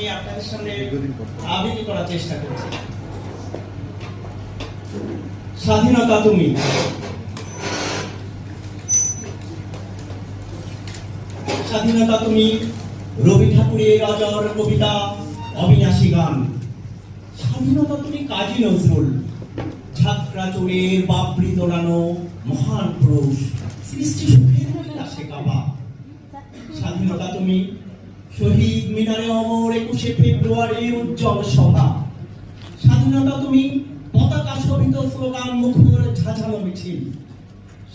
আমি আপনাদের সামনে আবৃত্তি করার চেষ্টা করছি। স্বাধীনতা তুমি। স্বাধীনতা তুমি রবি ঠাকুরের অজর কবিতা অবিনাশী গান। স্বাধীনতা তুমি কাজী নজরুল। ঝাঁকড়া চোরের বাবরি দোলানো মহান পুরুষ। সৃষ্টি সুখের কাবা। স্বাধীনতা তুমি শহীদ মিনারে অমর একুশে ফেব্রুয়ারির উজ্জ্বল সভা। স্বাধীনতা তুমি, পতাকা শোভিত স্লোগান, মুখর ঝাঁঝালো মিছিল।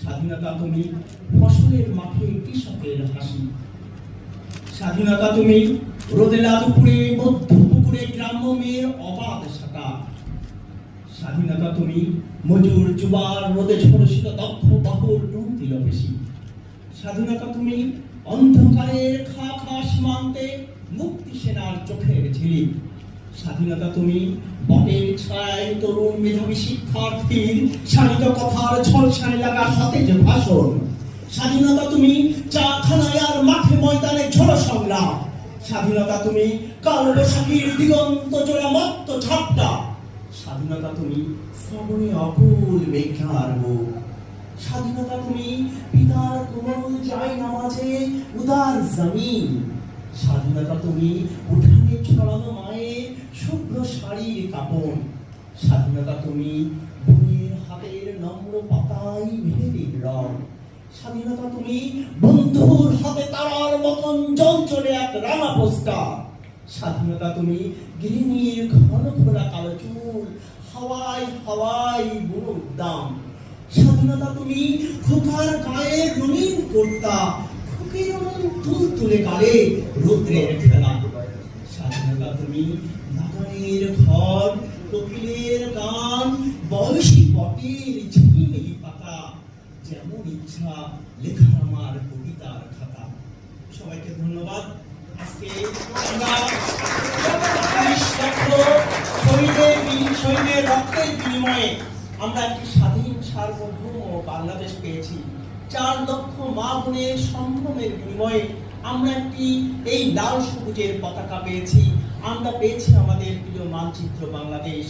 স্বাধীনতা তুমি, ফসলের মাঠে কৃষকের হাসি। স্বাধীনতা তুমি রোদেলা দুপুরে মধ্য পুকুরে গ্রাম্য মেয়ের অবাধ সাঁতা স্বাধীনতা তুমি, মজুর জুবার রোদে ঝলসিত দক্ষ বাহুর ডুব দিল বেশি। স্বাধীনতা তুমি, অন্ধকারের চোখের স্বাধীনতা তুমি বটের ছায় তরুণ মেধাবী শিক্ষার্থীর শানিত কথার ঝলসানি লাগা সতেজ ভাষণ। স্বাধীনতা তুমি চা খানায় আর মাঠে ময়দানে ঝড় সংগ্রাম। স্বাধীনতা তুমি কাল বৈশাখীর দিগন্ত জোড়া মত্ত ঝাপটা। স্বাধীনতা তুমি শ্রাবণে অকুল মেঘনার বুক স্বাধীনতা তুমি পিতার কোমল চাই নামাজে উদার জমিন। স্বাধীনতা তুমি উঠানে ছড়ানো মায়ের শুভ্র শাড়ির কাপড়। স্বাধীনতা তুমি বোনের হাতের নম্র পাতায় মেহেদির রং। স্বাধীনতা তুমি বন্ধুর হাতে তারার মতন জল এক রানা পোস্টার। স্বাধীনতা তুমি গৃহিণীর ঘন ঘোরা কালো চুল, হাওয়ায় হাওয়ায় বুড়ো দাম। স্বাধীনতা তুমি খোকার গায়ে রঙিন কর্তা তুল গালে স্বাধীনতা পাতা যেমন ইচ্ছা লেখা আমার কবিতার খাতা সবাইকে ধন্যবাদ আজকে আমরা রক্তের বিনিময়ে আমরা একটি স্বাধীন সার্বভৌম বাংলাদেশ পেয়েছি? চার লক্ষ মা বোনের সম্ভ্রমের বিনিময়ে আমরা একটি এই লাল সবুজের পতাকা পেয়েছি। আমরা পেয়েছি আমাদের প্রিয় মানচিত্র বাংলাদেশ।